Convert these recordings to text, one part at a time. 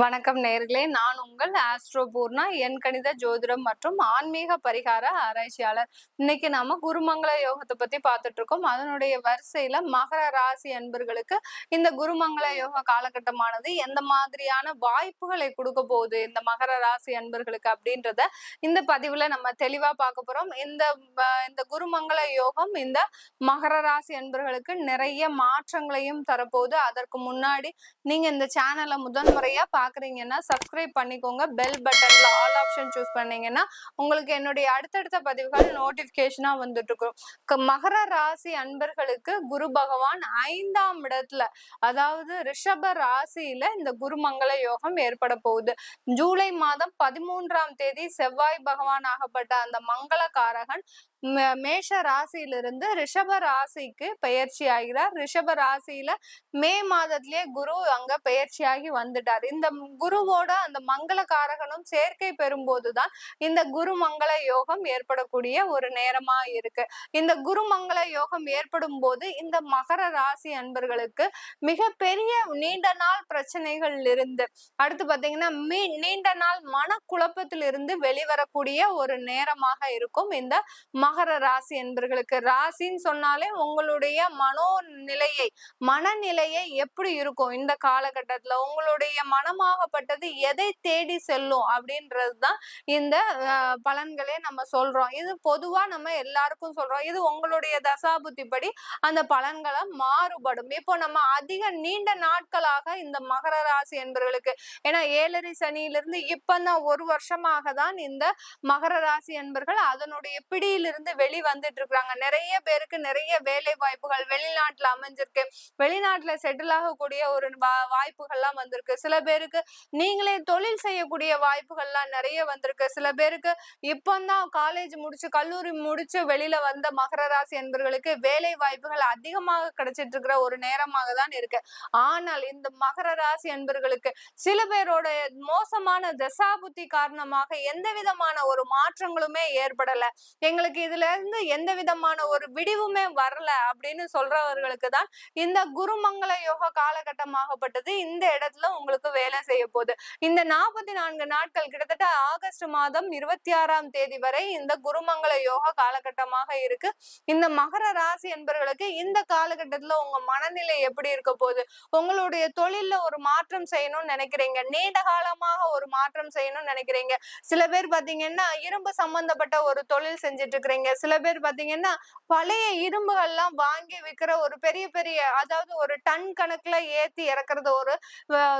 வணக்கம் நேர்களே. நான் உங்கள் ஆஸ்ட்ரோ பூர்ணா என் கணித ஜோதிடம் மற்றும் ஆன்மீக பரிகார ஆராய்ச்சியாளர். இன்னைக்கு நாம குருமங்கள யோகத்தை பத்தி பார்த்துட்டு இருக்கோம் அதனுடைய வரிசையில மகர ராசி அன்பர்களுக்கு இந்த குருமங்கள யோக காலகட்டமானது எந்த மாதிரியான வாய்ப்புகளை கொடுக்க போகுது? இந்த மகர ராசி அன்பர்களுக்கு அப்படின்றத இந்த பதிவுல நம்ம தெளிவா பார்க்க போறோம். இந்த இந்த குருமங்கள யோகம் இந்த மகர ராசி அன்பர்களுக்கு நிறைய மாற்றங்களையும் தரப்போகுது. அதற்கு முன்னாடி நீங்க இந்த சேனலை முதன் முறையா பாக்குறீங்கன்னா சப்ஸ்கிரைப் பண்ணிக்கோங்க. பெல் பட்டன்ல ஆல் ஆப்ஷன் சூஸ் பண்ணீங்கன்னா உங்களுக்கு என்னுடைய அடுத்தடுத்த பதிவுகள் நோட்டிபிகேஷனா வந்துட்டு இருக்கும் மகர ராசி அன்பர்களுக்கு குரு பகவான் ஐந்தாம் இடத்துல அதாவது ரிஷப ராசியில இந்த குருமங்கள யோகம் ஏற்பட போகுது. ஜூலை மாதம் பதிமூன்றாம் தேதி செவ்வாய் பகவான் ஆகப்பட்ட அந்த மங்களகாரகன் காரகன் மேஷ ராசியிலிருந்து ரிஷப ராசிக்கு பெயர்ச்சி ஆகிறார். ரிஷப ராசியில மே மாதத்திலேயே குரு அங்க பெயர்ச்சியாகி வந்துட்டார். இந்த குருவோட அந்த மங்கள காரகனும் சேர்க்கை பெறும்போதுதான் இந்த குரு மங்கள யோகம் ஏற்படக்கூடிய ஒரு நேரமா இருக்கு. இந்த குரு மங்கள யோகம் ஏற்படும் போது இந்த மகர ராசி அன்பர்களுக்கு மிக பெரிய நீண்ட நாள் பிரச்சனைகள் இருந்து அடுத்து பாத்தீங்கன்னா மீ நீண்ட நாள் மனக்குழப்பத்திலிருந்து வெளிவரக்கூடிய ஒரு நேரமாக இருக்கும் இந்த மகர ராசி என்பர்களுக்கு ராசின்னு சொன்னாலே உங்களுடைய மனோநிலையை மனநிலையை எப்படி இருக்கும் இந்த காலகட்டத்துல? உங்களுடைய மனமாகப்பட்டது எதை தேடி செல்லும் அப்படின்றது தான் இந்த பலன்களே நம்ம சொல்றோம். இது பொதுவா நம்ம எல்லாருக்கும் சொல்றோம். இது உங்களுடைய தசாபுத்தி படி அந்த பலன்களை மாறுபடும். இப்போ நம்ம அதிக நீண்ட நாட்களாக இந்த மகர ராசி என்பவர்களுக்கு ஏன்னா ஏழரை சனியிலிருந்து இப்பதான் ஒரு வருஷமாக தான் இந்த மகர ராசி என்பர்கள் அதனுடைய பிடியிலிருந்து வெளி வந்துட்டு இருக்கிறாங்க நிறைய பேருக்கு நிறைய வேலை வாய்ப்புகள் வெளிநாட்டுல அமைஞ்சிருக்கு. வெளிநாட்டுல செட்டில் ஆகக்கூடிய ஒரு வாய்ப்புகள்லாம் வந்திருக்கு. சில பேருக்கு நீங்களே தொழில் செய்யக்கூடிய வாய்ப்புகள்லாம் நிறைய வந்திருக்கு. சில பேருக்கு இப்போந்தான் காலேஜ் முடிச்சு கல்லூரி முடிச்சு வெளியில வந்த மகர ராசி என்பவர்களுக்கு வேலை வாய்ப்புகள் அதிகமாக கிடைச்சிட்டு இருக்கிற ஒரு நேரமாக தான் இருக்கு. ஆனால் இந்த மகர ராசி என்பவர்களுக்கு சில பேரோட மோசமான தசாபுத்தி காரணமாக எந்த விதமான ஒரு மாற்றங்களுமே ஏற்படல. எங்களுக்கு இதுல இருந்து எந்த விதமான ஒரு விடிவுமே வரல அப்படின்னு சொல்றவர்களுக்கு தான் இந்த குருமங்கள யோகா காலகட்டமாகப்பட்டது இந்த இடத்துல உங்களுக்கு வேலை செய்ய போகுது. இந்த நாற்பத்தி நான்கு நாட்கள் கிட்டத்தட்ட ஆகஸ்ட் மாதம் இருபத்தி ஆறாம் தேதி வரை இந்த குருமங்கள யோகா காலகட்டமாக இருக்கு. இந்த மகர ராசி என்பவர்களுக்கு இந்த காலகட்டத்துல உங்க மனநிலை எப்படி இருக்க போகுது? உங்களுடைய தொழில்ல ஒரு மாற்றம் செய்யணும்னு நினைக்கிறீங்க. நீண்ட காலமாக ஒரு மாற்றம் செய்யணும்னு நினைக்கிறீங்க. சில பேர் பாத்தீங்கன்னா இரும்பு சம்பந்தப்பட்ட ஒரு தொழில் செஞ்சுட்டு இருக்கிறீங்க. சில பேர் பாத்தீங்கன்னா பழைய இரும்புகள்லாம் வாங்கி விற்கிற ஒரு பெரிய பெரிய அதாவது ஒரு டன் கணக்குல ஏத்தி இறக்குறது ஒரு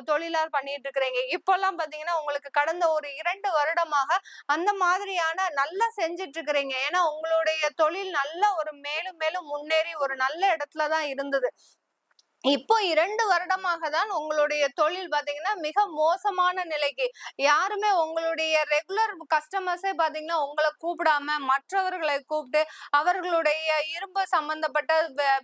தொழிலார் தொழிலா பண்ணிட்டு இருக்கிறீங்க இப்பெல்லாம் பாத்தீங்கன்னா உங்களுக்கு கடந்த ஒரு இரண்டு வருடமாக அந்த மாதிரியான நல்லா செஞ்சுட்டு இருக்கிறீங்க ஏன்னா உங்களுடைய தொழில் நல்ல ஒரு மேலும் மேலும் முன்னேறி ஒரு நல்ல இடத்துல தான் இருந்தது. இப்போ இரண்டு வருடமாக தான் உங்களுடைய தொழில் பாத்தீங்கன்னா மிக மோசமான நிலைக்கு. யாருமே உங்களுடைய ரெகுலர் கஸ்டமர்ஸே பாத்தீங்கன்னா உங்களை கூப்பிடாம மற்றவர்களை கூப்பிட்டு அவர்களுடைய இரும்பு சம்பந்தப்பட்ட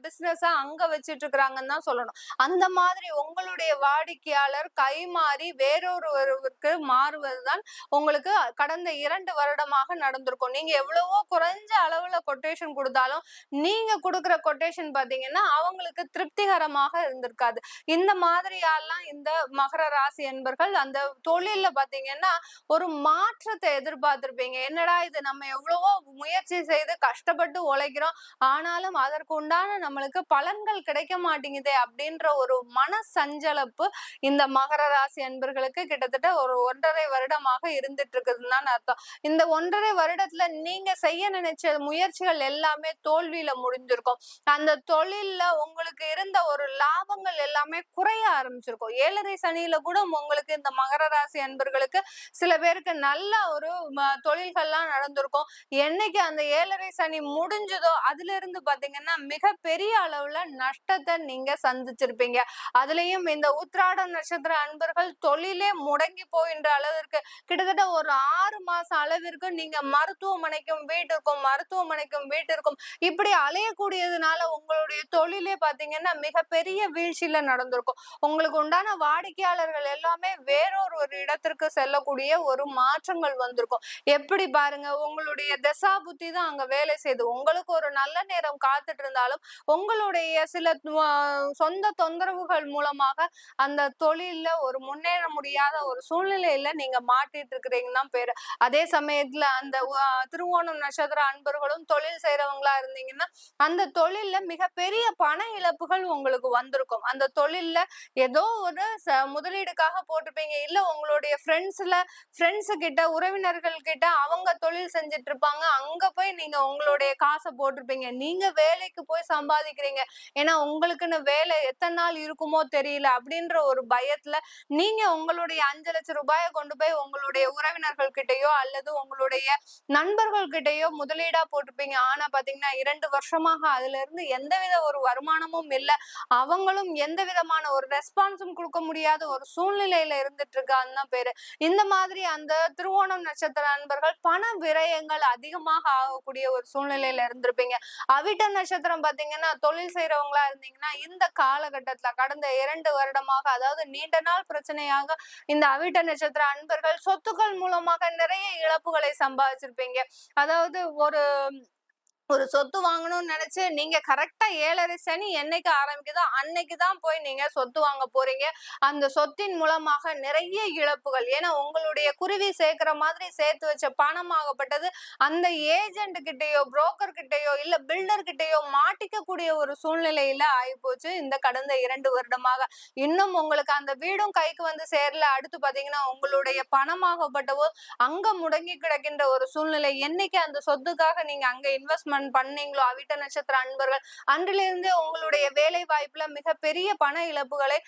பிசினஸ அங்க வச்சிட்டு இருக்கிறாங்கன்னு தான் சொல்லணும். அந்த மாதிரி உங்களுடைய வாடிக்கையாளர் கைமாறி வேறொருவருக்கு மாறுவதுதான் உங்களுக்கு கடந்த இரண்டு வருடமாக நடந்திருக்கும். நீங்க எவ்வளவோ குறைஞ்ச அளவுல கொட்டேஷன் கொடுத்தாலும் நீங்க கொடுக்குற கொட்டேஷன் பாத்தீங்கன்னா அவங்களுக்கு திருப்திகரமாக இருந்திருக்காது. இந்த மாதிரியாலாம் இந்த மகர ராசி என்பர்கள் அந்த தொழில்ல பாத்தீங்கன்னா ஒரு மாற்றத்தை எதிர்பார்த்திருப்பீங்க என்னடா இது நம்ம எவ்வளவோ முயற்சி செய்து கஷ்டப்பட்டு உழைக்கிறோம். ஆனாலும் அதற்கு உண்டான நம்மளுக்கு பலன்கள் கிடைக்க மாட்டேங்குதே அப்படின்ற ஒரு மன சஞ்சலப்பு இந்த மகர ராசி அன்பர்களுக்கு கிட்டத்தட்ட ஒரு ஒன்றரை வருடமாக இருந்துட்டு இருக்குதுன்னு தான் அர்த்தம். இந்த ஒன்றரை வருடத்துல நீங்க செய்ய நினைச்ச முயற்சிகள் எல்லாமே தோல்வியில முடிஞ்சிருக்கும். அந்த தொழில்ல உங்களுக்கு இருந்த ஒரு லாபங்கள் எல்லாமே குறைய ஆரம்பிச்சிருக்கும். ஏழரை சனியில கூட உங்களுக்கு இந்த மகர ராசி அன்பர்களுக்கு சில பேருக்கு நல்ல ஒரு தொழில்கள்லாம் நடந்திருக்கும். என்னைக்கு அந்த ஏழரை சனி முடிஞ்சதோ அதுல இருந்து பாத்தீங்கன்னா மிக பெரிய அளவுல நஷ்டத்தை நீங்க சந்திச்சிருப்பீங்க. அதுலயும் இந்த உத்ராட நட்சத்திர அன்பர்கள் தொழிலே முடங்கி போகின்ற அளவிற்கு கிட்டத்தட்ட ஒரு ஆறு மாசம் அளவிற்கு நீங்க மருத்துவமனைக்கும் வீட்டிற்கும் மருத்துவமனைக்கும் வீட்டிற்கும் இப்படி அலையக்கூடியதுனால உங்களுடைய தொழிலே பாத்தீங்கன்னா மிகப்பெரிய பெரிய வீழ்ச்சியில நடந்திருக்கும். உங்களுக்கு உண்டான வாடிக்கையாளர்கள் எல்லாமே வேறொரு ஒரு இடத்திற்கு செல்லக்கூடிய ஒரு மாற்றங்கள் வந்திருக்கும். எப்படி பாருங்க உங்களுடைய தசா புத்தி தான் அங்க வேலை செய்யுது உங்களுக்கு ஒரு நல்ல நேரம் காத்துட்டு இருந்தாலும் உங்களுடைய சில சொந்த தொந்தரவுகள் மூலமாக அந்த தொழில ஒரு முன்னேற முடியாத ஒரு சூழ்நிலையில நீங்க மாட்டிட்டு இருக்கிறீங்கன்னா தான் பேரு. அதே சமயத்துல அந்த திருவோணம் நட்சத்திர அன்பர்களும் தொழில் செய்யறவங்களா இருந்தீங்கன்னா அந்த தொழில்ல மிகப்பெரிய பண இழப்புகள் உங்களுக்கு வந்திருக்கும். அந்த தொழில்ல ஏதோ ஒரு முதலீடுக்காக போட்டிருப்பீங்க. இல்ல உங்களுடைய ஃப்ரெண்ட்ஸ்ல ஃப்ரெண்ட்ஸ் கிட்ட உறவினர்கள் கிட்ட அவங்க தொழில் செஞ்சுட்டு இருப்பாங்க அங்க போய் நீங்க உங்களுடைய காசை போட்டிருப்பீங்க. நீங்க வேலைக்கு போய் சம்பாதிக்கிறீங்க. ஏன்னா உங்களுக்குன்னு வேலை எத்தனை நாள் இருக்குமோ தெரியல அப்படின்ற ஒரு பயத்துல நீங்க உங்களுடைய அஞ்சு லட்சம் ரூபாயை கொண்டு போய் உங்களுடைய உறவினர்கள் கிட்டயோ அல்லது உங்களுடைய நண்பர்கள் கிட்டயோ முதலீடா போட்டிருப்பீங்க. ஆனா பாத்தீங்கன்னா இரண்டு வருஷமாக அதுல இருந்து எந்தவித ஒரு வருமானமும் இல்ல. அவங்களும் எந்த விதமான ஒரு ரெஸ்பான்ஸும் கொடுக்க முடியாத ஒரு சூழ்நிலையில இருந்துட்டு இருக்கான்னு தான் பேரு. இந்த மாதிரி அந்த திருவோணம் நட்சத்திர அன்பர்கள் பண விரயங்கள் அதிகமாக ஆகக்கூடிய ஒரு சூழ்நிலையில இருந்திருப்பீங்க. அவிட்ட நட்சத்திரம் பாத்தீங்கன்னா தொழில் செய்யறவங்களா இருந்தீங்கன்னா இந்த காலகட்டத்துல கடந்த இரண்டு வருடமாக அதாவது நீண்ட நாள் பிரச்சனையாக இந்த அவிட்ட நட்சத்திர அன்பர்கள் சொத்துக்கள் மூலமாக நிறைய இழப்புகளை சம்பாதிச்சிருப்பீங்க. அதாவது ஒரு ஒரு சொத்து வாங்கணும்னு நினைச்சு நீங்க கரெக்டா ஏழரை சனி என்னைக்கு ஆரம்பிக்குதோ அன்னைக்கு தான் போய் நீங்க சொத்து வாங்க போறீங்க. அந்த சொத்தின் மூலமாக நிறைய இழப்புகள். ஏன்னா உங்களுடைய குருவி சேர்க்கிற மாதிரி சேர்த்து வச்ச பணமாகப்பட்டது அந்த ஏஜென்ட் கிட்டேயோ புரோக்கர் கிட்டேயோ இல்ல பில்டர் கிட்டேயோ மாட்டிக்கக்கூடிய ஒரு சூழ்நிலையில ஆயிப்போச்சு இந்த கடந்த இரண்டு வருடமாக. இன்னும் உங்களுக்கு அந்த வீடும் கைக்கு வந்து சேரல. அடுத்து பாத்தீங்கன்னா உங்களுடைய பணமாகப்பட்டவோ அங்க முடங்கி கிடக்கின்ற ஒரு சூழ்நிலை என்னைக்கு அந்த சொத்துக்காக நீங்க அங்க இன்வெஸ்ட்மெண்ட் பண்ணீங்களோ அவிட்ட நட்சத்திர அன்பர்கள் அன்றிலிருந்து உங்களுடைய வேலை வாய்ப்புல மிகப்பெரிய பண இழப்புகளை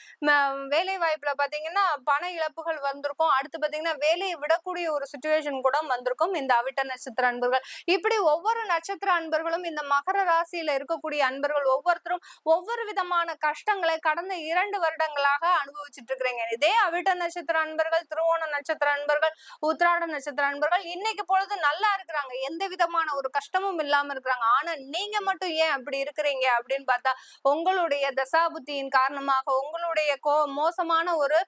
வேலை வாய்ப்புல பாத்தீங்கன்னா பண இழப்புகள் வந்திருக்கும். அடுத்து பாத்தீங்கன்னா வேலையை விடக்கூடிய ஒரு சுச்சுவேஷன் கூட வந்திருக்கும் இந்த அவிட்ட நட்சத்திர அன்பர்கள். இப்படி ஒவ்வொரு நட்சத்திர அன்பர்களும் இந்த மகர ராசியில இருக்கக்கூடிய அன்பர்கள் ஒவ்வொருத்தரும் ஒவ்வொரு விதமான கஷ்டங்களை கடந்த இரண்டு வருடங்களாக அனுபவிச்சுட்டு இருக்கிறீங்க இதே அவிட்ட நட்சத்திர அன்பர்கள் திருவோண நட்சத்திர அன்பர்கள் உத்திராட நட்சத்திர அன்பர்கள் இன்னைக்கு பொழுது நல்லா இருக்கிறாங்க. எந்த விதமான ஒரு கஷ்டமும் இல்லாம இருக்கிறாங்க ஆனா நீங்க மட்டும் ஏன் அப்படி இருக்கிறீங்க? அப்படின்னு பார்த்தா உங்களுடைய தசாபுத்தியின் காரணமாக உங்களுடைய கோ மோசமான ஒரு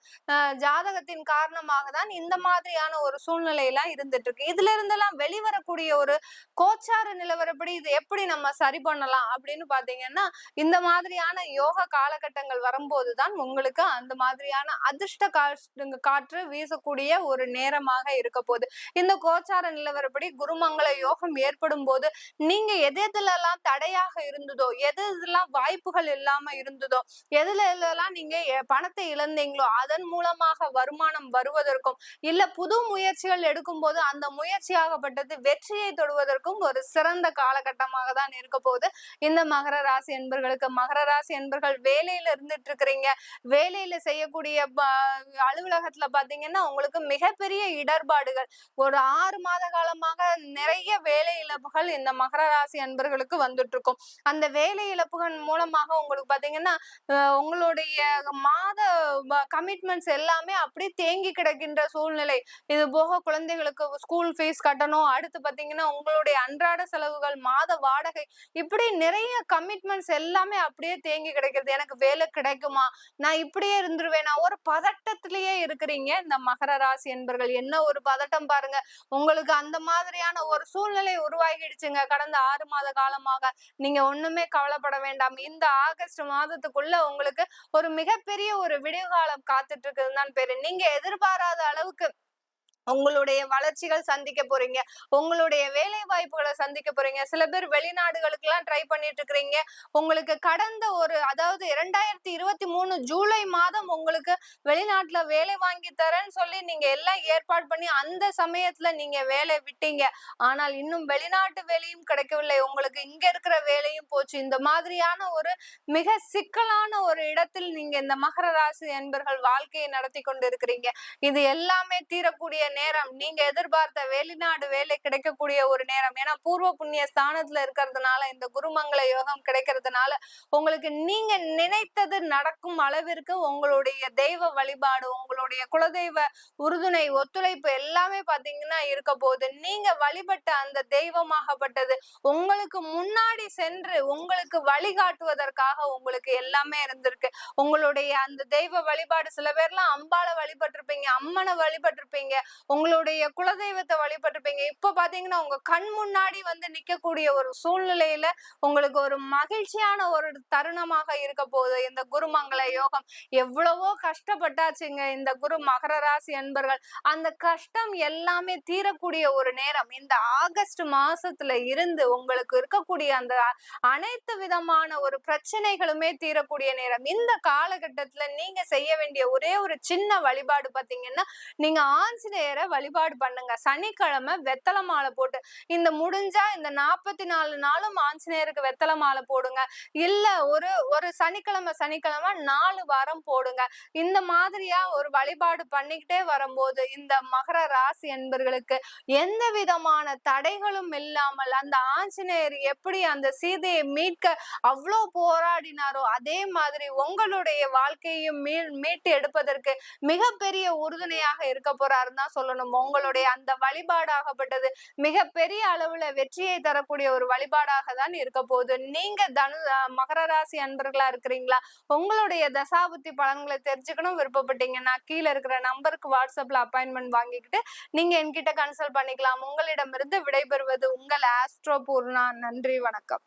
ஜாதகத்தின் காரணமாக தான் இந்த மாதிரியான ஒரு சூழ்நிலையெல்லாம் இருந்துட்டு இருக்கு இதுல இருந்தெல்லாம் வெளிவரக்கூடிய ஒரு கோச்சார நிலவரப்படி இது எப்படி நம்ம சரி பண்ணலாம்? அப்படின்னு பாத்தீங்கன்னா இந்த மாதிரியான யோக காலகட்டங்கள் வரும்போது தான் உங்களுக்கு அந்த மாதிரியான அதிர்ஷ்ட காற்று காற்று வீசக்கூடிய ஒரு நேரமாக இருக்க போகுது. இந்த கோச்சார நிலவரப்படி குருமங்கள யோகம் ஏற்படும் போது நீ நீங்க எது எதுலலாம் தடையாக இருந்ததோ எது இதெல்லாம் வாய்ப்புகள் இல்லாம இருந்ததோ எதுல எதுலாம் நீங்க பணத்தை இழந்தீங்களோ அதன் மூலமாக வருமானம் வருவதற்கும் இல்ல புது முயற்சிகள் எடுக்கும் போது அந்த முயற்சியாகப்பட்டது வெற்றியை தொடுவதற்கும் ஒரு சிறந்த காலகட்டமாக தான் இருக்க போகுது. இந்த மகர ராசி என்பர்களுக்கு மகர ராசி என்பர்கள் வேலையில இருந்துட்டு இருக்கிறீங்க வேலையில செய்யக்கூடிய அலுவலகத்துல பாத்தீங்கன்னா உங்களுக்கு மிகப்பெரிய இடர்பாடுகள். ஒரு ஆறு மாத காலமாக நிறைய வேலை இழப்புகள் இந்த மகர ராசி அன்பர்களுக்கு வந்துட்டு இருக்கும் அந்த வேலை இழப்புகள் மூலமாக உங்களுக்கு பாத்தீங்கன்னா உங்களுடைய மாத கமிட்மெண்ட்ஸ் எல்லாமே அப்படியே தேங்கி கிடக்கின்ற சூழ்நிலை. இது போக குழந்தைகளுக்கு ஸ்கூல் ஃபீஸ் கட்டணும். அடுத்து பாத்தீங்கன்னா உங்களுடைய அன்றாட செலவுகள் மாத வாடகை இப்படி நிறைய கமிட்மெண்ட்ஸ் எல்லாமே அப்படியே தேங்கி கிடைக்கிறது. எனக்கு வேலை கிடைக்குமா? நான் இப்படியே இருந்துருவேனா? ஒரு பதட்டத்திலேயே இருக்கிறீங்க. இந்த மகர ராசி என்பர்கள் என்ன ஒரு பதட்டம் பாருங்க. உங்களுக்கு அந்த மாதிரியான ஒரு சூழ்நிலை உருவாகிடுச்சுங்க. கடந்த ஆறு மாத காலமாக நீங்க ஒண்ணுமே கவலைப்பட வேண்டாம். இந்த ஆகஸ்ட் மாதத்துக்குள்ள உங்களுக்கு ஒரு மிகப்பெரிய ஒரு விடிவு காலம் காத்துட்டு இருக்குதுன்னு தான் பேரு. நீங்க எதிர்பாராத அளவுக்கு உங்களுடைய வளர்ச்சிகள் சந்திக்க போறீங்க. உங்களுடைய வேலை வாய்ப்புகளை சந்திக்க போறீங்க. சில பேர் வெளிநாடுகளுக்கு எல்லாம் ட்ரை பண்ணிட்டு இருக்கிறீங்க. உங்களுக்கு கடந்த ஒரு அதாவது இரண்டாயிரத்தி இருபத்தி மூணு ஜூலை மாதம் உங்களுக்கு வெளிநாட்டுல வேலை வாங்கி தரேன்னு சொல்லி நீங்க எல்லாம் ஏற்பாடு பண்ணி அந்த சமயத்துல நீங்க வேலை விட்டீங்க. ஆனால் இன்னும் வெளிநாட்டு வேலையும் கிடைக்கவில்லை. உங்களுக்கு இங்க இருக்கிற வேலையும் போச்சு. இந்த மாதிரியான ஒரு மிக சிக்கலான ஒரு இடத்தில் நீங்க இந்த மகர ராசி என்பர்கள் வாழ்க்கையை நடத்தி கொண்டு இருக்கிறீங்க இது எல்லாமே தீரக்கூடிய நேரம். நீங்க எதிர்பார்த்த வெளிநாடு வேலை கிடைக்கக்கூடிய ஒரு நேரம். ஏன்னா பூர்வ புண்ணிய ஸ்தானத்துல இருக்கிறதுனால இந்த குருமங்கள யோகம் கிடைக்கிறதுனால உங்களுக்கு நீங்க நினைத்தது நடக்கும் அளவிற்கு உங்களுடைய தெய்வ வழிபாடு உங்களுடைய குலதெய்வ உறுதுணை ஒத்துழைப்பு எல்லாமே பாத்தீங்கன்னா இருக்க போகுது. நீங்க வழிபட்ட அந்த தெய்வமாகப்பட்டது உங்களுக்கு முன்னாடி சென்று உங்களுக்கு வழிகாட்டுவதற்காக உங்களுக்கு எல்லாமே இருந்திருக்கு. உங்களுடைய அந்த தெய்வ வழிபாடு சில பேர்லாம் அம்பால வழிபட்டிருப்பீங்க அம்மனை வழிபட்டிருப்பீங்க. உங்களுடைய குலதெய்வத்தை வழிபட்டிருப்பீங்க. இப்போ பாத்தீங்கன்னா உங்க கண் முன்னாடி வந்து நிக்கக்கூடிய ஒரு சூழ்நிலையில உங்களுக்கு ஒரு மகிழ்ச்சியான ஒரு தருணமாக இருக்க போகுது. இந்த குருமங்கள யோகம். எவ்வளவோ கஷ்டப்பட்டாச்சுங்க. இந்த குரு மகர ராசி அன்பர்கள். அந்த கஷ்டம் எல்லாமே தீரக்கூடிய ஒரு நேரம். இந்த ஆகஸ்ட் மாசத்துல இருந்து உங்களுக்கு இருக்கக்கூடிய அந்த அனைத்து விதமான ஒரு பிரச்சனைகளுமே தீரக்கூடிய நேரம். இந்த காலகட்டத்துல நீங்க செய்ய வேண்டிய ஒரே ஒரு சின்ன வழிபாடு பாத்தீங்கன்னா நீங்க ஆஞ்சநேயர் வழிபாடு பண்ணுங்க. சனிக்கிழமை வெத்தலை மாலை போட்டு இந்த முடிஞ்சா இந்த நாற்பத்தி நாலு நாளும் ஆஞ்சநேயருக்கு வெத்தலை மாலை போடுங்க. இல்ல ஒரு ஒரு சனிக்கிழமை சனிக்கிழமை நாலு வாரம் போடுங்க. இந்த மாதிரியா ஒரு வழிபாடு பண்ணிக்கிட்டே வரும்போது இந்த மகர ராசி என்பர்களுக்கு எந்த விதமான தடைகளும் இல்லாமல் அந்த ஆஞ்சநேயர் எப்படி அந்த சீதையை மீட்க அவ்வளோ போராடினாரோ அதே மாதிரி உங்களுடைய வாழ்க்கையும் மீ மீட்டு எடுப்பதற்கு மிகப்பெரிய உறுதுணையாக இருக்க போறாருன்னு தான் சொல்லணும். உங்களுடைய அந்த வழிபாடாகப்பட்டது பெரிய அளவுல வெற்றியை தரக்கூடிய ஒரு வழிபாடாக தான் இருக்க போகுது. நீங்க தனு மகர ராசி அன்பர்களா இருக்கிறீங்களா? உங்களுடைய தசாபுத்தி பலன்களை தெரிஞ்சுக்கணும் விருப்பப்பட்டீங்கன்னா கீழே இருக்கிற நம்பருக்கு வாட்ஸ்அப்ல அப்பாயின்மெண்ட் வாங்கிக்கிட்டு நீங்க என்கிட்ட கன்சல்ட் பண்ணிக்கலாம். உங்களிடமிருந்து விடைபெறுவது உங்கள் ஆஸ்ட்ரோ பூர்ணா. நன்றி வணக்கம்.